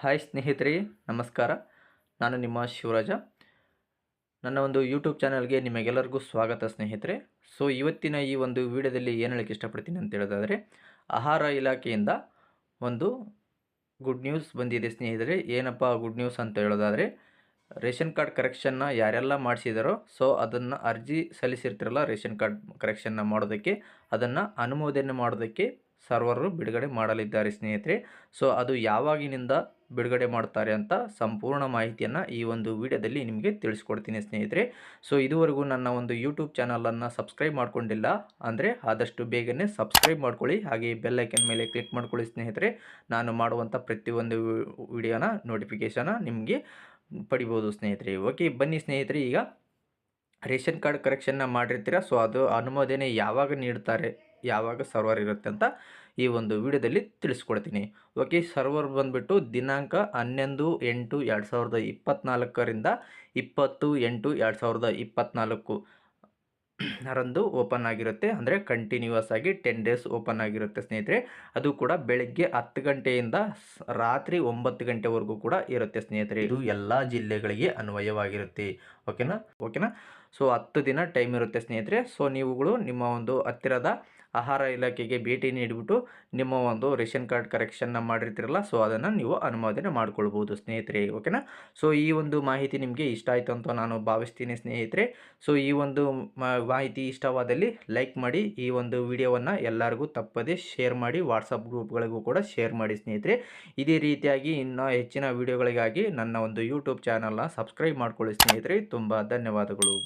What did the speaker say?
Hi ಸ್ನೇಹಿತರೆ, ನಮಸ್ಕಾರ. ನಾನು ನಿಮ್ಮ ಶಿವರಾಜ. ನನ್ನ ಒಂದು ಯೂಟ್ಯೂಬ್ ಚಾನಲ್ಗೆ ನಿಮಗೆಲ್ಲರಿಗೂ ಸ್ವಾಗತ ಸ್ನೇಹಿತರೆ. ಸೊ ಇವತ್ತಿನ ಈ ಒಂದು ವಿಡಿಯೋದಲ್ಲಿ ಏನು ಹೇಳಕ್ಕೆ ಇಷ್ಟಪಡ್ತೀನಿ ಅಂತ ಹೇಳೋದಾದರೆ, ಆಹಾರ ಇಲಾಖೆಯಿಂದ ಒಂದು ಗುಡ್ ನ್ಯೂಸ್ ಬಂದಿದೆ ಸ್ನೇಹಿತರೆ. ಏನಪ್ಪ ಗುಡ್ ನ್ಯೂಸ್ ಅಂತ ಹೇಳೋದಾದರೆ, ರೇಷನ್ ಕಾರ್ಡ್ ಕರೆಕ್ಷನ್ನ ಯಾರೆಲ್ಲ ಮಾಡಿಸಿದಾರೋ ಸೊ ಅದನ್ನು ಅರ್ಜಿ ಸಲ್ಲಿಸಿರ್ತಿರಲ್ಲ ರೇಷನ್ ಕಾರ್ಡ್ ಕರೆಕ್ಷನ್ನ ಮಾಡೋದಕ್ಕೆ, ಅದನ್ನು ಅನುಮೋದನೆ ಮಾಡೋದಕ್ಕೆ ಸರ್ವರು ಬಿಡುಗಡೆ ಮಾಡಲಿದ್ದಾರೆ ಸ್ನೇಹಿತರೆ. ಸೊ, ಅದು ಯಾವಾಗಿನಿಂದ ಬಿಡುಗಡೆ ಮಾಡ್ತಾರೆ ಅಂತ ಸಂಪೂರ್ಣ ಮಾಹಿತಿಯನ್ನು ಈ ಒಂದು ವಿಡಿಯೋದಲ್ಲಿ ನಿಮಗೆ ತಿಳಿಸ್ಕೊಡ್ತೀನಿ ಸ್ನೇಹಿತರೆ. ಸೊ, ಇದುವರೆಗೂ ನನ್ನ ಒಂದು ಯೂಟ್ಯೂಬ್ ಚಾನಲನ್ನು ಸಬ್ಸ್ಕ್ರೈಬ್ ಮಾಡ್ಕೊಂಡಿಲ್ಲ ಅಂದರೆ ಆದಷ್ಟು ಬೇಗನೆ ಸಬ್ಸ್ಕ್ರೈಬ್ ಮಾಡ್ಕೊಳ್ಳಿ. ಹಾಗೆ ಬೆಲ್ಲೈಕನ್ ಮೇಲೆ ಕ್ಲಿಕ್ ಮಾಡ್ಕೊಳ್ಳಿ ಸ್ನೇಹಿತರೆ. ನಾನು ಮಾಡುವಂಥ ಪ್ರತಿಯೊಂದು ವಿಡಿಯೋನ ನೋಟಿಫಿಕೇಷನ ನಿಮಗೆ ಪಡಿಬೋದು ಸ್ನೇಹಿತರೆ. ಓಕೆ, ಬನ್ನಿ ಸ್ನೇಹಿತರೆ ಈಗ ರೇಷನ್ ಕಾರ್ಡ್ ಕರೆಕ್ಷನ್ನ ಮಾಡಿರ್ತೀರಾ? ಸೊ, ಅದು ಅನುಮೋದನೆ ಯಾವಾಗ ನೀಡ್ತಾರೆ? ಯಾವಾಗ ಸರ್ವರ್ ಇರುತ್ತೆ ಅಂತ ಈ ಒಂದು ವಿಡಿಯೋದಲ್ಲಿ ತಿಳಿಸ್ಕೊಡ್ತೀನಿ. ಓಕೆ ಸರ್ವರ್ ಬಂದುಬಿಟ್ಟು ದಿನಾಂಕ ಹನ್ನೊಂದು ಎಂಟು ಎರಡು ಸಾವಿರದ ಇಪ್ಪತ್ತ್ನಾಲ್ಕರಿಂದ ಇಪ್ಪತ್ತು ಎಂಟು ಎರಡು ಸಾವಿರದ ಇಪ್ಪತ್ತ್ನಾಲ್ಕು ರಂದು ಓಪನ್ ಆಗಿರುತ್ತೆ. ಅಂದರೆ ಕಂಟಿನ್ಯೂಸ್ ಆಗಿ ಟೆನ್ ಡೇಸ್ ಓಪನ್ ಆಗಿರುತ್ತೆ ಸ್ನೇಹಿತರೆ. ಅದು ಕೂಡ ಬೆಳಗ್ಗೆ ಹತ್ತು ಗಂಟೆಯಿಂದ ರಾತ್ರಿ ಒಂಬತ್ತು ಗಂಟೆವರೆಗೂ ಕೂಡ ಇರುತ್ತೆ ಸ್ನೇಹಿತರೆ. ಇದು ಎಲ್ಲ ಜಿಲ್ಲೆಗಳಿಗೆ ಅನ್ವಯವಾಗಿರುತ್ತೆ. ಓಕೆನಾ ಓಕೆನಾ ಸೊ ಹತ್ತು ದಿನ ಟೈಮ್ ಇರುತ್ತೆ ಸ್ನೇಹಿತರೆ. ಸೊ ನೀವುಗಳು ನಿಮ್ಮ ಒಂದು ಹತ್ತಿರದ ಆಹಾರ ಇಲಾಖೆಗೆ ಭೇಟಿ ನೀಡಿಬಿಟ್ಟು ನಿಮ್ಮ ಒಂದು ರೇಷನ್ ಕಾರ್ಡ್ ಕರೆಕ್ಷನ್ನ ಮಾಡಿರ್ತೀರಲ್ಲ ಸೊ ಅದನ್ನು ನೀವು ಅನುಮೋದನೆ ಮಾಡ್ಕೊಳ್ಬೋದು ಸ್ನೇಹಿತರೆ, ಓಕೆನಾ? ಸೊ ಈ ಒಂದು ಮಾಹಿತಿ ನಿಮಗೆ ಇಷ್ಟ ಆಯಿತು ಅಂತ ನಾನು ಭಾವಿಸ್ತೀನಿ ಸ್ನೇಹಿತರೆ. ಸೊ ಈ ಒಂದು ಮಾಹಿತಿ ಇಷ್ಟವಾದಲ್ಲಿ ಲೈಕ್ ಮಾಡಿ, ಈ ಒಂದು ವಿಡಿಯೋವನ್ನು ಎಲ್ಲರಿಗೂ ತಪ್ಪದೇ ಶೇರ್ ಮಾಡಿ ವಾಟ್ಸಪ್ ಗ್ರೂಪ್ಗಳಿಗೂ ಕೂಡ ಶೇರ್ ಮಾಡಿ ಸ್ನೇಹಿತರೆ. ಇದೇ ರೀತಿಯಾಗಿ ಇನ್ನೂ ಹೆಚ್ಚಿನ ವಿಡಿಯೋಗಳಿಗಾಗಿ ನನ್ನ ಒಂದು ಯೂಟ್ಯೂಬ್ ಚಾನಲ್ನ ಸಬ್ಸ್ಕ್ರೈಬ್ ಮಾಡ್ಕೊಳ್ಳಿ ಸ್ನೇಹಿತರೆ. ತುಂಬ ಧನ್ಯವಾದಗಳು.